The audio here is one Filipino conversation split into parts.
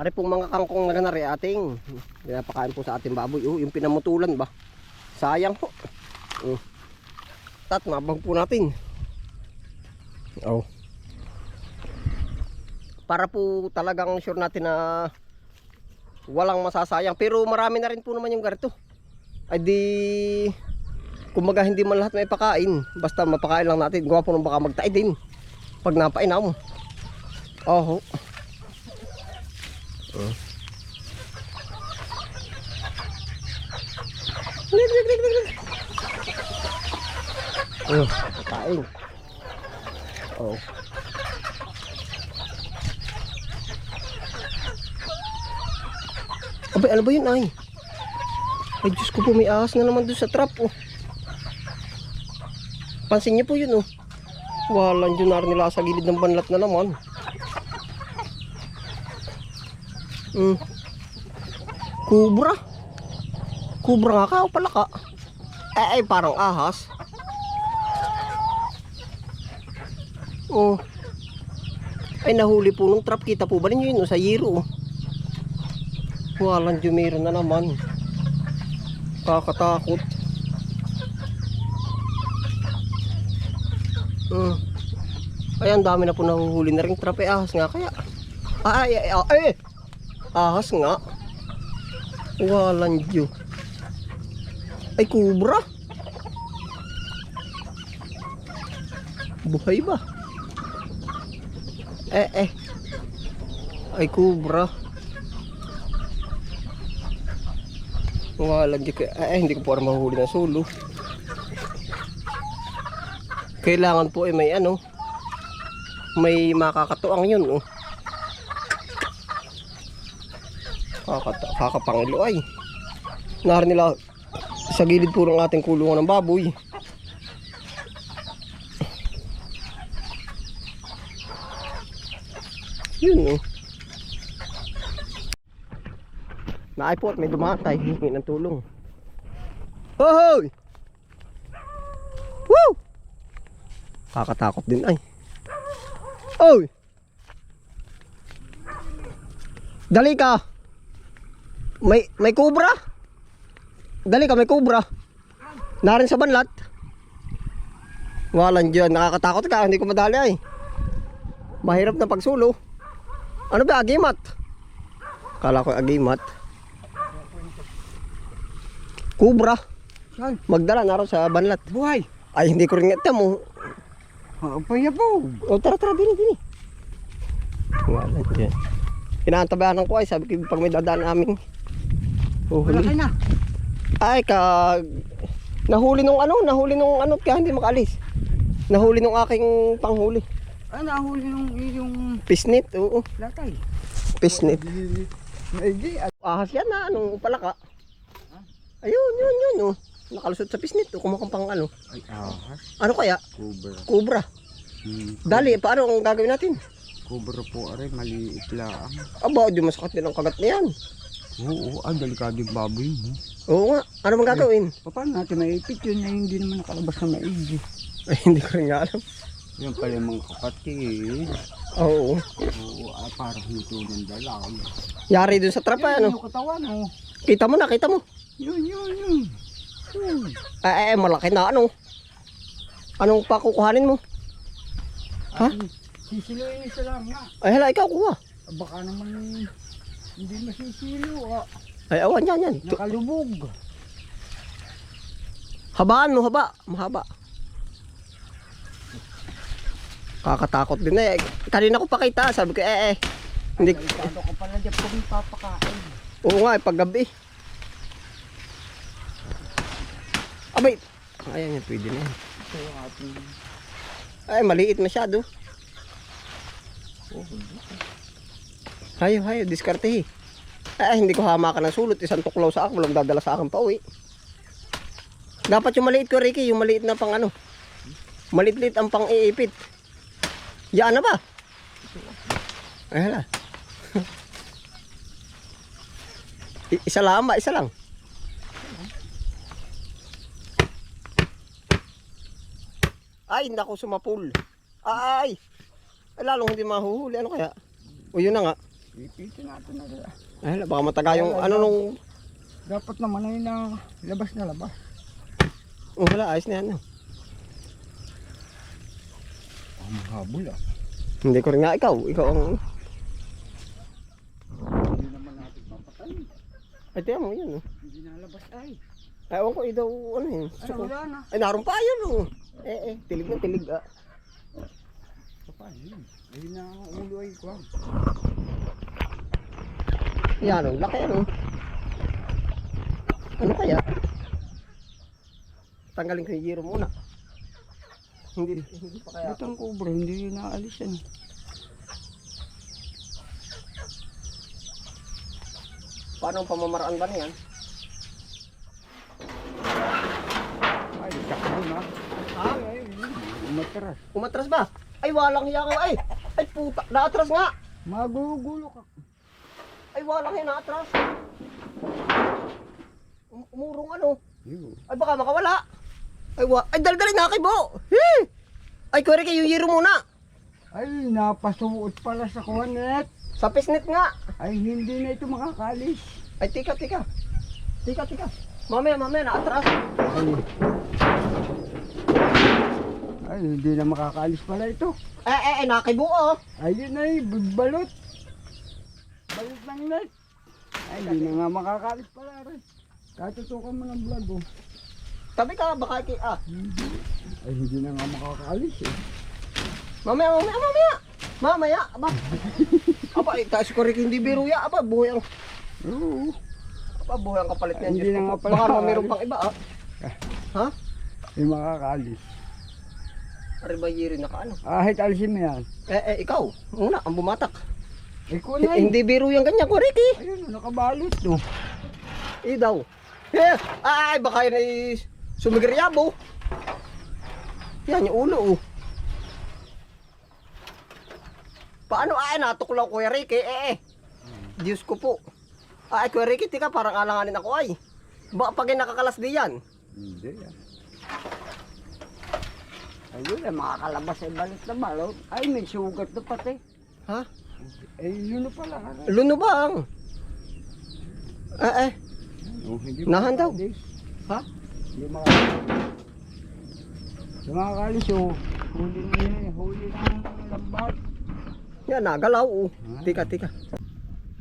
Ari pong mga kangkong na ganari ating pinapakain po sa ating baboy. Oh, yung pinamutulan ba? Sayang po. Oh. Tat, mabang po natin. Oh. Para po talagang sure natin na walang masasayang. Pero marami na rin po naman yung ganito. Ay di, kumbaga hindi man lahat may pakain. Basta mapakain lang natin. Gawa po nung baka magtae din. Pag napainam. Oh. Oh. Lig, lig, lig, lig. Oh, kain. Oh. Abay, ano ba yun ay? Ay, Diyos ko po, may ahas na naman doon sa trap, oh. Pansin niyo po yun, oh. Walang dyan nila sa gilid ng banlat na naman. Hmm. Kubra. Kubra nga ka o palaka? Eh, ay, parang ahas. Oh. Ay, nahuli po nung trap. Kita po ba ninyo yun? oh, sa yero. oh. Walang jumiro na naman. Kakatakot. Hmm. Ay, ang dami na po nahuhuli na rin trap. Eh, ahas nga kaya. Ay, ay, ay, ay. Ahas nga. Walang Diyo. Ay, kubra. Buhay ba? Eh, eh. Ay, kubra. Walang Diyo. Eh, hindi ko po alam mahuli ng sulo. Kailangan po eh may ano. May makakatuang yun, oh. Kakata, kakapangilo ay. Nahar nila sa gilid po ng ating kulungan ng baboy. Yun. Naay po at may dumatay. Hingi ng tulong. Hoy! Woo! Kakatakot din ay. Oy! Dali ka! May may kubra. Dali ka, may kubra. Narin sa banlat. Walang diyan, nakakatakot ka, hindi ko madali ay. Mahirap na pagsulo. Ano ba, agimat? Kala ko agimat. Kubra. Saan? Magdala naroon sa banlat. Buhay. Ay, hindi ko rin nga mo. Ang payabo. O, tara, tara, dini, dini. Walang diyan. Kinaantabayanan ko ay, sabi ko, pag may dadaan namin. Wala Uhuli. ka na. Ay, ka... Nahuli nung ano, nahuli nung ano, kaya hindi makaalis. Nahuli nung aking panghuli. Ah, nahuli yung yung Pisnit, oo. latay. Pisnit. Maigi. At Ahas yan na, anong palaka. Ayun, yun, yun, oh. Nakalusot sa pisnit, oh. Kumakang pang ano. Ay, ahas. Ano kaya? Cobra. Kubra. Hmm. Dali, paano ang gagawin natin? Cobra po aray, maliit lang. Aba, di masakit din ang kagat na yan. Oo, ah, delikado yung baboy mo. Oo nga, ano bang gagawin? Paano natin maipit yun na hindi naman nakalabas na maigi? Ay, hindi ko rin nga alam. Yan pala yung mga kapatid. Oo. Oo, ah, parang hito ng dalag. Yari dun sa trapa, ano? Yung katawan, oh. Kita mo na, kita mo. Yun, yun, yun. Yun. Ay, ay, malaki na, ano? Anong pa kukuhanin mo? Ha? Sisiluin isa lang nga. Ay, hala, ikaw kuha. Ah, Baka naman hindi masisilo, ah. Ay, awan, yan, yan. Tu- Nakalubog. Habaan mo, haba. Mahaba. Kakatakot din eh. Kanina ko pakita, sabi ko eh eh. Hindi, Delikado ko pala dyan kung papakain. oo nga, eh, paggabi. Abay. Ayan yan, pwede na yan. Ito yung ating... Ay, maliit masyado. Oh, Hayo, hayo, diskarte eh. Ay, hindi ko hamakan ng sulot. Isang tuklaw sa akin, walang dadala sa akin pa uwi. Dapat yung maliit ko, Ricky, yung maliit na pang ano. Maliit-liit ang pang iipit. Yan na ba? Ay, hala. Isa lang ba? Isa lang. Ay, hindi ako sumapul. Ay, lalong hindi mahuhuli. Ano kaya? O yun na nga. Ipitin natin na rin. Ay, baka mataga yung ano nung... Dapat naman ay na labas na labas. Oh, wala, ayos na yan. no. Ang mahabol ah. Hindi ko rin nga ikaw. Ikaw ang... Hindi naman natin papatay. Ay, tiyan mo yun. Oh. Hindi nalabas ay. Ay, ewan ko, idaw, ano yun. Ay, Suko. wala na. Ay, naroon pa yun. Oh. Eh, eh, tilig na tilig. Ah. Paano yun? Ayun na ang ulo ay ko. Yan, oh, laki ano. Ano kaya? Tanggalin ko yung giro muna. Hindi, hindi pa kaya. Itong cobra, hindi yun naalis yan. Paano ang pamamaraan ba niyan? Ay, takbo na. Ha? Ay. Umatras. Umatras ba? Ay, walang hiya ka. Ay, ay puta, naatras nga. Magugulo ka. Ay, walang hiya, naatras. Um, umurong ano. Ay, baka makawala. Ay, wa ay, daldali na kay Bo. Hey! Ay, kore kayo yung giro muna. Ay, napasuot pala sa kuwanet. Sa pisnit nga. Ay, hindi na ito makakalis. Ay, tika, tika. Tika, tika. Mamaya, mamaya, naatras. Ay, ay hindi na makakalis pala ito. Eh, eh, eh, nakibo oh. Ayun ay, balot. Balot ng net. Ay, hindi na nga makakalis pala rin. Katutukan mo ng vlog oh. Tabi ka, baka ki, ah. Ay, hindi na nga makakalis eh. Mamaya, mamaya, mamaya. Mamaya, aba. aba, eh, taas ko rin hindi biro ya. Aba, buhay ang, Oo. aba, buhay ang kapalit niyan. Hindi na nga pala. Baka meron pang iba, ah. Ha? Hindi makakalis. Ari ba yiri na ka, ano? Ahit alisin mo yan. Eh, eh, ikaw. Muna, ang bumatak. Ikaw na eh. hindi biro yung ganyan ko, Ricky. Ayun, nakabalot no. Eh, daw. Eh, ay, baka yun ay sumigiryabo. Yan, yung ulo, oh. Paano ay natuklaw Kuya Ricky? Eh, eh. Diyos ko po. Ay, Kuya Ricky, tika, parang alanganin ako ay. Baka pag nakakalas di yan. Hindi yan. Ayun, eh, makakalabas ay balot na balot. Ay, may sugat na pati. Ha? Eh, yun na pala. Luno bang? Eh, eh. Oh, hindi Nahan daw. Ha? Hindi makakalis. Hindi makakalis oh. Huli na eh, huli na ng lambat. Yan, nagalaw, oh. Tika, tika.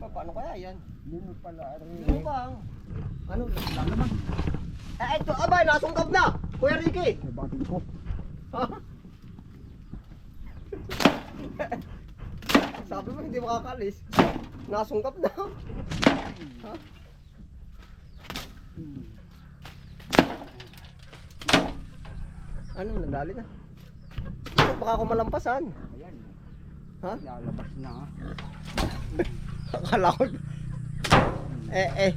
Pa, paano kaya yan? Na pala. Luno bang? Ano? Lalaman. Eh, ito, abay, nasungkap na. Kuya Ricky. Sabatin ko. Sabi mo hindi makakalis. Nasungkap na. Ha? Ano, nadali na. Baka ako malampasan. Ayan. Ha? Lalabas na. ha? Akala ko. Eh, eh.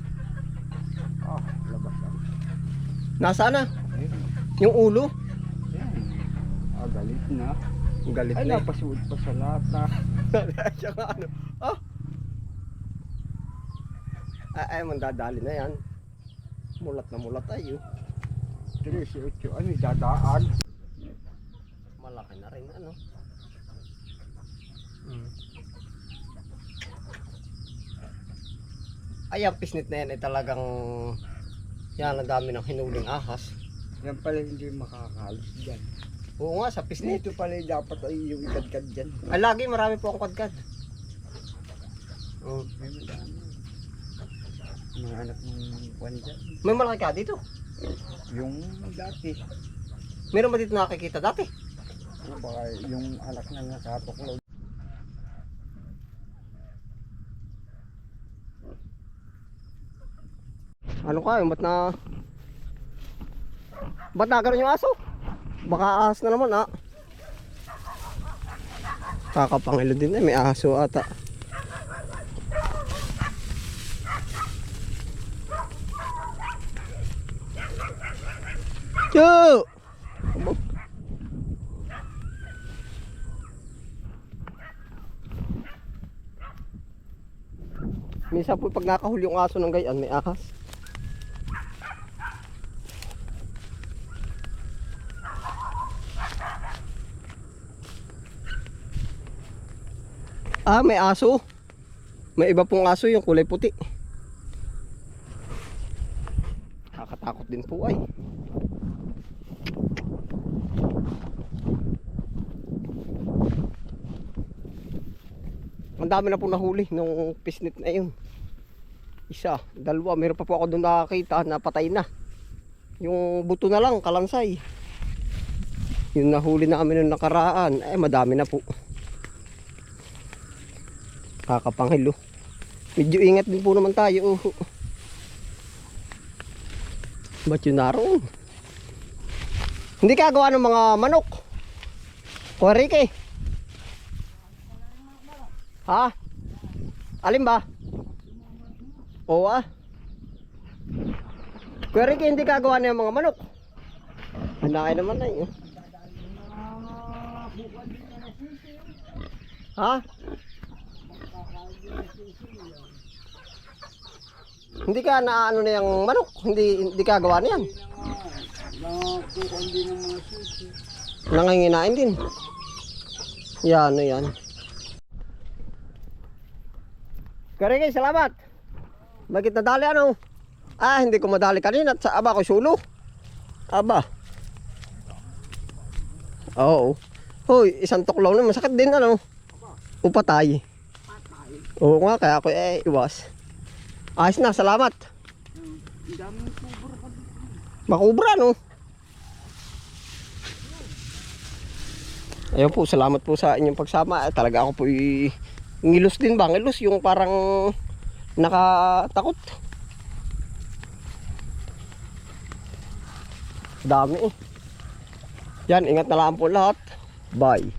Ah, labas na. Nasaan na? Yung ulo? Ah, galit na. Ang galit Ay, na eh. napasuot pa sa lata. Nga ano. Ah! Ay, ay, mandadali na yan. Mulat na mulat tayo. 13, ano, dadaan. Malaki na rin, ano. Mm. Ay, ang pisnit na yan ay talagang yan, ang dami ng hinuling ahas. Yan pala hindi makakalis dyan. Oo nga, sa pisnit. Dito pala yung dapat ay yung ikadkad dyan. Ay, lagi marami po akong kadkad. Mm. May madami. Mga anak ng kwan dyan. May malaki ka dito. Yung dati. Meron ba dito nakikita dati? Ano baka yung anak na nakatuklaw. Ano ka, ba't na... Ba't na ganun yung aso? Baka ahas na naman, ah. Kakapangilo din eh, may aso ata. Yo! Minsan po pag nakahuli yung aso ng gayan, may ahas. Ah, may aso. May iba pong aso yung kulay puti. Nakakatakot din po ay. Ang dami na po nahuli nung pisnit na yun. Isa, dalawa, meron pa po ako doon nakakita na patay na. Yung buto na lang, kalansay. Yung nahuli namin nung nakaraan, eh madami na po. Kakapanghilo. Medyo ingat din po naman tayo. oh. Ba't yun naroon? Hindi ka gawa ng mga manok. Kuwarike. Ha? Alin ba? Oo ah. Kuya Ricky, hindi kagawa yung mga manok. Hanakay naman na yun. Ha? Hindi ka na ano na yung manok. Hindi hindi ka gawa na yan. Nakakukuha din ng mga susi. Nanganginain din. Yan, ano yan. Karigay, salamat. Bakit nadali ano? Ah, hindi ko madali kanina. Sa aba ko sulo. Aba. Oo. Hoy, isang tuklaw na masakit din ano. Upatay. Oo nga, kaya ako eh iwas. Ayos na, salamat. Makubra no. Ayun po, salamat po sa inyong pagsama. Eh, talaga ako po i- ngilos din ba? Ngilos yung parang nakatakot. Dami eh. Yan, ingat na lang po lahat. Bye.